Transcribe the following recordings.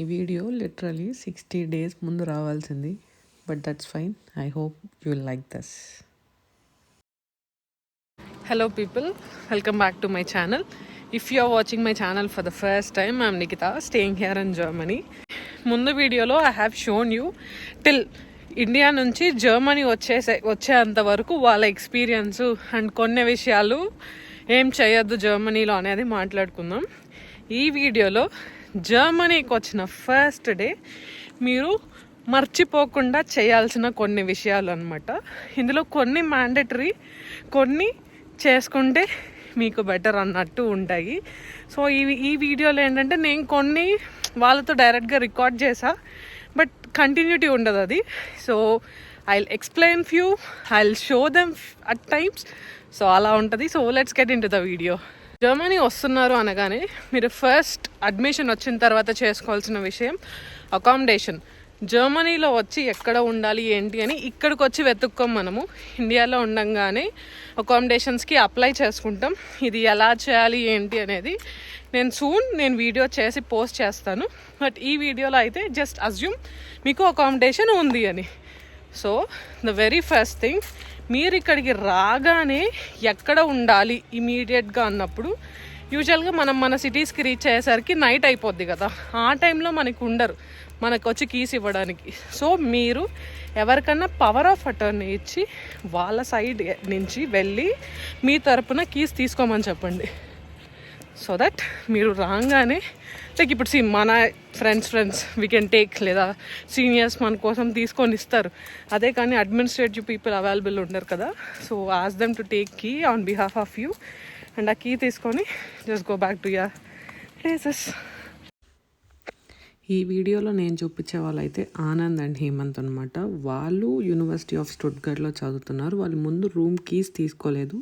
ఈ video literally sixty days ముందు రావాల్సింది but that's fine. I hope you will like this. Hello people welcome back to my channel if you are watching my channel for the first time I'm Nikhita staying here in Germany ముందు వీడియోలో I have shown you till India నుంచి Germany వచ్చేసే వచ్చేంత వరకు వాళ్ళ experience and కొన్ని విషయాలు ఏం చేయొద్దు జర్మనీలో అనేది మాట్లాడుకుందాం. ఈ వీడియోలో జర్మనీకి వచ్చిన ఫస్ట్ డే మీరు మర్చిపోకుండా చేయాల్సిన కొన్ని విషయాలు అనమాట ఇందులో కొన్ని మ్యాండటరీ కొన్ని చేసుకుంటే మీకు బెటర్ అన్నట్టు ఉంటాయి. సో ఈ ఈ వీడియోలో ఏంటంటే నేను కొన్ని వాళ్ళతో డైరెక్ట్గా రికార్డ్ చేసా బట్ కంటిన్యూటీ ఉండదు అది. So I explain few I show them at times so అలా ఉంటుంది. So let's get into the video Germany వస్తున్నారు అనగానే మీరు ఫస్ట్ అడ్మిషన్ వచ్చిన తర్వాత చేసుకోవాల్సిన విషయం అకామిడేషన్ జర్మనీలో వచ్చి ఎక్కడ ఉండాలి ఏంటి అని ఇక్కడికి వచ్చి వెతుక్కోం మనము. ఇండియాలో ఉండంగానే అకామిడేషన్స్కి అప్లై చేసుకుంటాం. ఇది ఎలా చేయాలి ఏంటి అనేది నేను సూన్ నేను వీడియో చేసి పోస్ట్ చేస్తాను. బట్ ఈ వీడియోలో అయితే జస్ట్ అజ్యూమ్ మీకు అకామిడేషన్ ఉంది అని. So the very first thing మీరు ఇక్కడికి రాగానే ఎక్కడ ఉండాలి ఇమీడియట్గా అన్నప్పుడు యూజువల్గా మనం మన సిటీస్కి రీచ్ అయ్యేసరికి నైట్ అయిపోద్ది కదా. ఆ టైంలో మనకు ఉండరు. మనకు వచ్చి కీస్ ఇవ్వడానికి. సో మీరు ఎవరికన్నా పవర్ ఆఫ్ అటర్నీ ఇచ్చి వాళ్ళ సైడ్ నుంచి వెళ్ళి మీ తరపున కీస్ తీసుకోమని చెప్పండి. సో దట్ మీరు రాగానే లైక్ ఇప్పుడు సి మన friends friends we can take లేదా సీనియర్స్ మన కోసం తీసుకొని ఇస్తారు. అదే కానీ అడ్మినిస్ట్రేటివ్ పీపుల్ అవైలబుల్ ఉండరు కదా. So ask them to take key on behalf of you and ఆ కీ తీసుకొని just go back to your places ఈ వీడియోలో నేను చూపించే వాళ్ళైతే ఆనంద్ అండ్ హేమంత్ అనమాట వాళ్ళు యూనివర్సిటీ ఆఫ్ స్టుడ్గర్లో చదువుతున్నారు. వాళ్ళు ముందు రూమ్ కీస్ తీసుకోలేదు.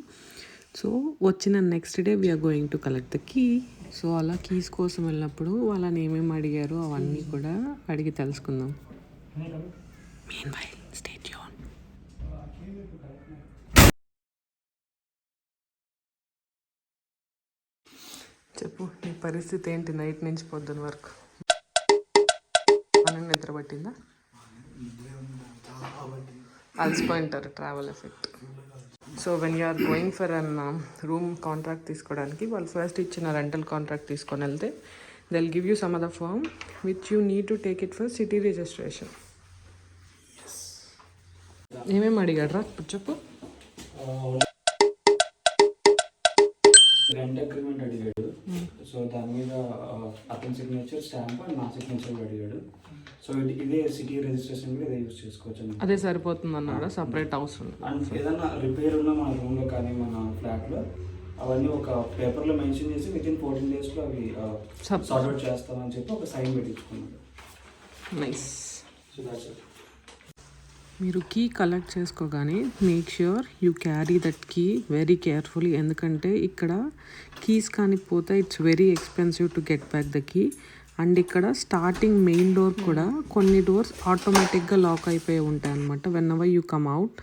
సో వచ్చిన next day we are going to collect the key so అలా కీస్ కోసం వెళ్ళినప్పుడు వాళ్ళని ఏమేమి అడిగారో అవన్నీ కూడా అడిగి తెలుసుకుందాం. చెప్పు నీ పరిస్థితి ఏంటి? నైట్ నుంచి పొద్దున వరకు? మనం నిద్ర పట్టిందా? అలసిపోయింటారు travel effect so when you are going for an room contract తీసుకోవడానికి వాళ్ళు ఫస్ట్ ఇచ్చిన రెంటల్ కాంట్రాక్ట్ తీసుకొని వెళ్తే they'll give you some other form which you need to take it for city registration ఏమేమి అడిగాడ్రా ఇప్పుడు చెప్పు. రెంట్ అగ్రిమెంట్ అడిగాడు. సో దాని మీద uh, అతని సిగ్నేచర్ స్టాంప్ అండ్ నా సిగ్నేచర్ అడిగాడు. సో ఇది- సిటీ రిజిస్ట్రేషన్ కూడా ఇదే యూస్ చేసుకోవచ్చు. అదే సరిపోతుంది అన్నాడు సపరేట్ హౌస్ అండ్ ఏదైనా రిపేర్ ఉన్న మన రూమ్లో కానీ మన ఫ్లాట్లో అవన్నీ ఒక పేపర్లో మెన్షన్ చేసి విత్ ఇన్ ఫోర్టీన్ డేస్లో అవి సార్ట్ అవుట్ చేస్తామని చెప్పి ఒక సైన్ పెట్టించుకున్నాడు. నైస్ సో దాట్స్ ఇట్ మీరు key collect చేసుకోగానే make sure you carry that key very carefully ఎందుకంటే ఇక్కడ కీస్ కానీ పోతే it's very expensive to get back the key and ఇక్కడ స్టార్టింగ్ మెయిన్ డోర్ కూడా కొన్ని డోర్స్ ఆటోమేటిక్గా లాక్ అయిపోయి ఉంటాయి అనమాట when our you come out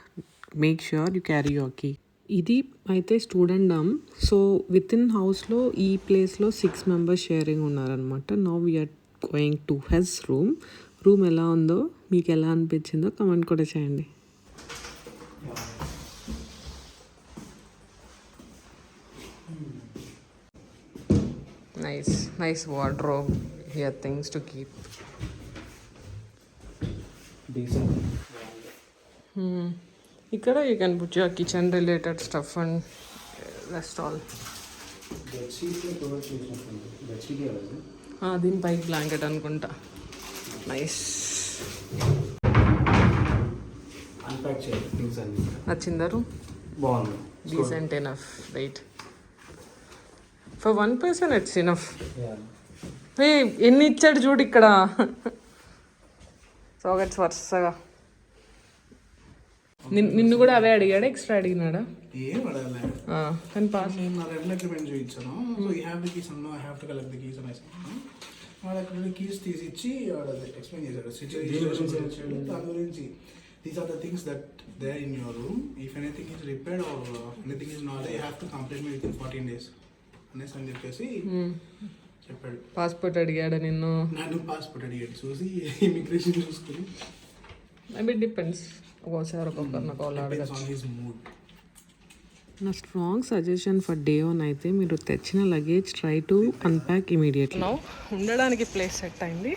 make sure you carry your key ఇది అయితే student dorm so within హౌస్లో ఈ ప్లేస్లో సిక్స్ మెంబర్స్ షేరింగ్ ఉన్నారనమాట no we are going to his room room ఎలా ఉందో మీకు ఎలా అనిపించిందో కమెంట్ కూడా చేయండి. Nice nice wardrobe here things to keep decent Hmm. Your kitchen related stuff and rest all bedsheet provide చేసినట్టుంది. Bedsheet అది దీని పైకి బ్లాంకెట్ అనుకుంటా. నైస్ అన్పాక్ చేయాలి థింగ్స్ అన్ని నచ్చిందా రూమ్ బాగుంది. Decent enough right for one person it's enough ఏ ఎన్ని ఇచ్చాడు చూడు ఇక్కడ. సాకెట్స్ వరుసగా. నిన్- నిన్ను కూడా అవే అడిగాడా? ఎక్స్ట్రా అడిగినాడా? ఏం కానీ పాస్. నేను నా రెంట్ అగ్రిమెంట్ చూపించాను. సో ఈ హ్యావ్ ద కీస్ అన్నా I have to collect the keys అనేసి వాడు అక్కడ కీస్ తీసి ఇచ్చి వాడు ఎక్స్ప్లెయిన్ చేశాడు. సిచ్యువేషన్ దాని గురించి. These are the things that they in your room if anything is repaired or anything is not you have to complete me within fourteen days అనేసి అని చెప్పేసి చెప్పాడు. పాస్పోర్ట్ అడిగాడు నిన్ను? నన్ను పాస్పోర్ట్ అడిగాడు. చూసి ఇమిగ్రేషన్ చూసుకుని. ఐ మీన్ డిపెండ్స్ ఒక్కోసారి ఒక్కొక్కరిని ఒకళ్ళు అడగచ్చు. నా strong suggestion for day one అయితే మీరు తెచ్చిన luggage try to unpack immediately now ఉండడానికి ప్లేస్ సెట్ అయింది.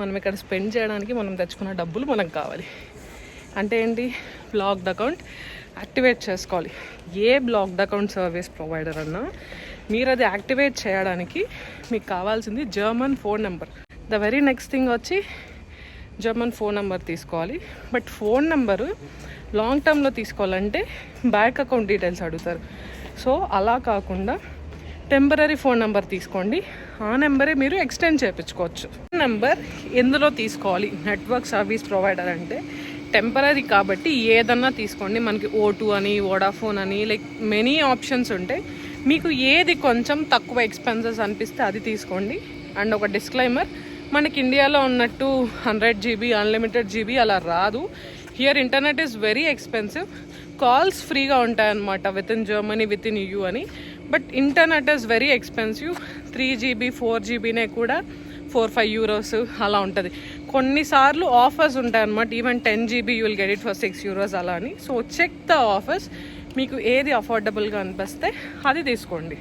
మనం ఇక్కడ స్పెండ్ చేయడానికి మనం తెచ్చుకున్న డబ్బులు మనకు కావాలి. అంటే ఏంటి? బ్లాక్డ్ అకౌంట్ యాక్టివేట్ చేసుకోవాలి. ఏ బ్లాక్డ్ అకౌంట్ సర్వీస్ ప్రొవైడర్ అన్నా మీరు అది యాక్టివేట్ చేయడానికి మీకు కావాల్సింది German phone number the very next thing వచ్చి జర్మన్ ఫోన్ నెంబర్ తీసుకోవాలి. బట్ ఫోన్ నెంబరు లాంగ్ టర్మ్లో తీసుకోవాలంటే బ్యాంక్ అకౌంట్ డీటెయిల్స్ అడుగుతారు. సో అలా కాకుండా టెంపరీ ఫోన్ నెంబర్ తీసుకోండి. ఆ నెంబరే మీరు ఎక్స్టెండ్ చేయించుకోవచ్చు. నెంబర్ ఎందులో తీసుకోవాలి? నెట్వర్క్ సర్వీస్ ప్రొవైడర్ అంటే టెంపరీ కాబట్టి ఏదన్నా తీసుకోండి. మనకి ఓటు అని వోడాఫోన్ అని లైక్ మెనీ ఆప్షన్స్ ఉంటాయి మీకు ఏది కొంచెం తక్కువ ఎక్స్పెన్సెస్ అనిపిస్తే అది తీసుకోండి. అండ్ ఒక డిస్క్లైమర్ మనకి ఇండియాలో ఉన్నట్టు హండ్రెడ్ జీబీ అన్లిమిటెడ్ జీబీ అలా రాదు. Here internet is very expensive calls ఫ్రీగా ఉంటాయన్నమాట within Germany within you అని but internet is very expensive three GB four జీబీనే కూడా ఫోర్ ఫైవ్ యూరోస్ అలా ఉంటుంది. కొన్నిసార్లు ఆఫర్స్ ఉంటాయి అన్నమాట even ten GB you will get it for six euros అలా అని. సో చెక్ ద ఆఫర్స్ మీకు ఏది అఫోర్డబుల్గా అనిపిస్తే అది తీసుకోండి.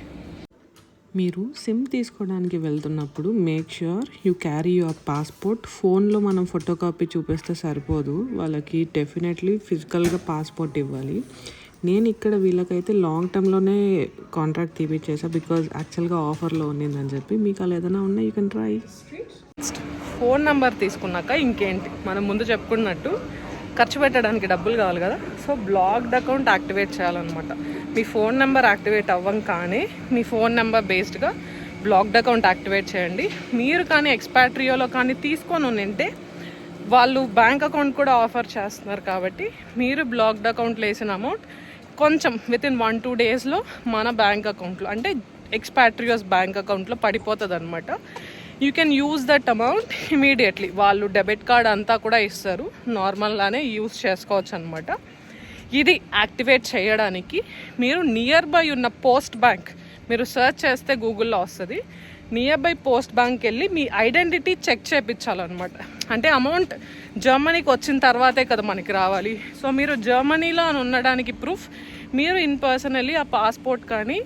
మీరు సిమ్ తీసుకోవడానికి వెళ్తున్నప్పుడు make sure you carry your passport ఫోన్లో మనం ఫోటో కాపీ చూపిస్తే సరిపోదు. వాళ్ళకి డెఫినెట్లీ ఫిజికల్గా పాస్పోర్ట్ ఇవ్వాలి. నేను ఇక్కడ వీళ్ళకైతే లాంగ్ టర్మ్లోనే కాంట్రాక్ట్ తీపిచ్చేసా బికాజ్ యాక్చువల్గా ఆఫర్లో ఉన్నిందని చెప్పి. మీకు అలా ఏదైనా ఉన్నా you can try phone number తీసుకున్నాక ఇంకేంటి? మనం ముందు చెప్పుకున్నట్టు ఖర్చు పెట్టడానికి డబ్బులు కావాలి కదా. సో బ్లాక్డ్ అకౌంట్ యాక్టివేట్ చేయాలన్నమాట. మీ ఫోన్ నెంబర్ యాక్టివేట్ అవ్వంగానే మీ ఫోన్ నెంబర్ బేస్డ్గా బ్లాక్డ్ అకౌంట్ యాక్టివేట్ చేయండి. మీరు కానీ ఎక్స్పాట్రియోలో కానీ తీసుకొని ఉంటే వాళ్ళు బ్యాంక్ అకౌంట్ కూడా ఆఫర్ చేస్తున్నారు కాబట్టి మీరు బ్లాక్డ్ అకౌంట్లో వేసిన అమౌంట్ కొంచెం విత్ ఇన్ వన్ టూ డేస్లో మన బ్యాంక్ అకౌంట్లో అంటే ఎక్స్పాట్రియోస్ బ్యాంక్ అకౌంట్లో పడిపోతుంది అనమాట you can use that amount immediately. వాళ్ళు డెబిట్ కార్డ్ అంతా కూడా ఇస్తారు. నార్మల్గానే యూజ్ చేసుకోవచ్చు అనమాట ఇది యాక్టివేట్ చేయడానికి మీరు నియర్ బై ఉన్న పోస్ట్ బ్యాంక్ మీరు సెర్చ్ చేస్తే గూగుల్లో వస్తుంది. నియర్ బై పోస్ట్ బ్యాంక్ వెళ్ళి మీ ఐడెంటిటీ చెక్ చేయించాలన్నమాట అంటే అమౌంట్ జర్మనీకి వచ్చిన తర్వాతే కదా మనకి రావాలి. సో మీరు జర్మనీలో అని ఉండడానికి ప్రూఫ్ మీరు ఇన్ పర్సన్ వెళ్ళి ఆ పాస్పోర్ట్ కానీ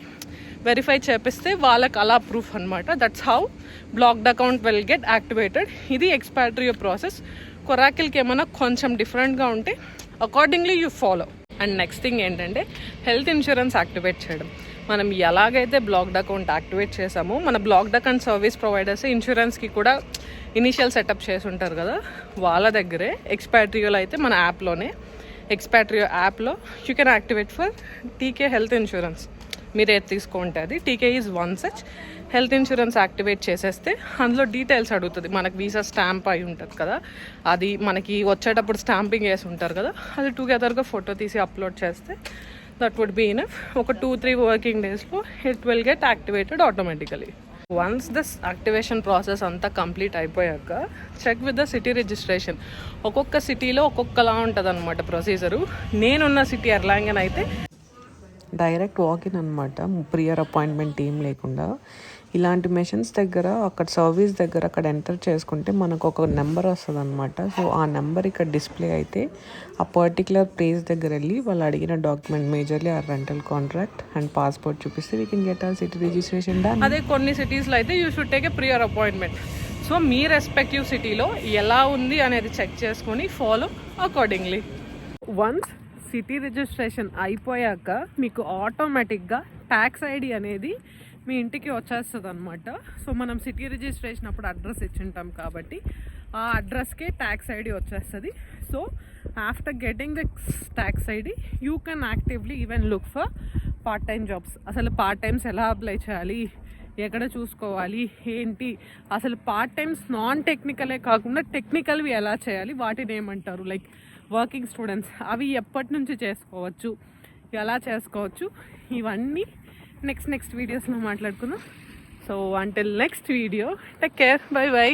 వెరిఫై చేపిస్తే వాళ్ళకి అలా ప్రూఫ్ అనమాట that's how blocked account will get activated ఇది ఎక్స్పాట్రియో ప్రాసెస్ కొరాకిల్కి ఏమైనా కొంచెం డిఫరెంట్గా ఉంటే accordingly you follow and next thing ఏంటంటే హెల్త్ ఇన్సూరెన్స్ యాక్టివేట్ చేయడం. మనం ఎలాగైతే బ్లాక్డ్ అకౌంట్ యాక్టివేట్ చేసామో మన బ్లాక్డ్ అకౌంట్ సర్వీస్ ప్రొవైడర్స్ ఇన్సూరెన్స్కి కూడా ఇనిషియల్ సెటప్ చేసి ఉంటారు కదా వాళ్ళ దగ్గరే ఎక్స్పాట్రియోలో అయితే మన యాప్లోనే ఎక్స్పాట్రియో యాప్లో you can activate for TK health insurance మీరే తీసుకుంటుంది. అది TK is one such. Health insurance activate చేసేస్తే అందులో డీటెయిల్స్ అడుగుతుంది. మనకి వీసా స్టాంప్ అయి ఉంటుంది కదా. అది మనకి వచ్చేటప్పుడు స్టాంపింగ్ వేసి ఉంటారు కదా. అది టుగెదర్గా ఫోటో తీసి అప్లోడ్ చేస్తే దట్ వుడ్ బీ ఇనఫ్. ఒక టూ త్రీ వర్కింగ్ డేస్లో it will get activated automatically. Once this activation process అంతా కంప్లీట్ అయిపోయాక check with the city registration. ఒక్కొక్క సిటీలో ఒక్కొక్కలా ఉంటుంది అనమాట ప్రొసీజరు. నేనున్న సిటీ ఎర్లాంగన్ అయితే డైరెక్ట్ వాకిన్ అనమాట ప్రియర్ అపాయింట్మెంట్ ఏం లేకుండా. ఇలాంటి మెషిన్స్ దగ్గర అక్కడ సర్వీస్ దగ్గర అక్కడ ఎంటర్ చేసుకుంటే మనకు ఒక నెంబర్ వస్తుంది అనమాట సో ఆ నెంబర్ ఇక్కడ డిస్ప్లే అయితే ఆ పర్టికులర్ ప్లేస్ దగ్గర వెళ్ళి వాళ్ళు అడిగిన డాక్యుమెంట్ మేజర్లీ ఆ రెంటల్ కాంట్రాక్ట్ అండ్ పాస్పోర్ట్ చూపిస్తే వీ కెన్ గెట్ ఆ సిటీ రిజిస్ట్రేషన్ డన్ అదే కొన్ని సిటీస్లో అయితే you should take a prior appointment so me respective సిటీలో ఎలా ఉంది అనేది చెక్ చేసుకొని follow accordingly once city registration అయిపోయాక మీకు ఆటోమేటిక్గా ట్యాక్స్ ఐడి అనేది మీ ఇంటికి వచ్చేస్తుంది అనమాట సో మనం సిటీ రిజిస్ట్రేషన్ అప్పుడు అడ్రస్ ఇచ్చింటాం కాబట్టి ఆ అడ్రస్కే ట్యాక్స్ ఐడి వచ్చేస్తుంది. So after getting the tax ID you can actively even look for part time jobs. అసలు పార్ట్ టైమ్స్ ఎలా అప్లై చేయాలి? ఎక్కడ చూసుకోవాలి? ఏంటి? అసలు పార్ట్ టైమ్స్ నాన్ టెక్నికలే కాకుండా టెక్నికల్వి ఎలా చేయాలి? వాటిని ఏమంటారు? Like working students. అవి ఎప్పటి నుంచి చేసుకోవచ్చు ఎలా చేసుకోవచ్చు ఇవన్నీ నెక్స్ట్ నెక్స్ట్ వీడియోస్లో మాట్లాడుకుందాం. So until next video take care bye bye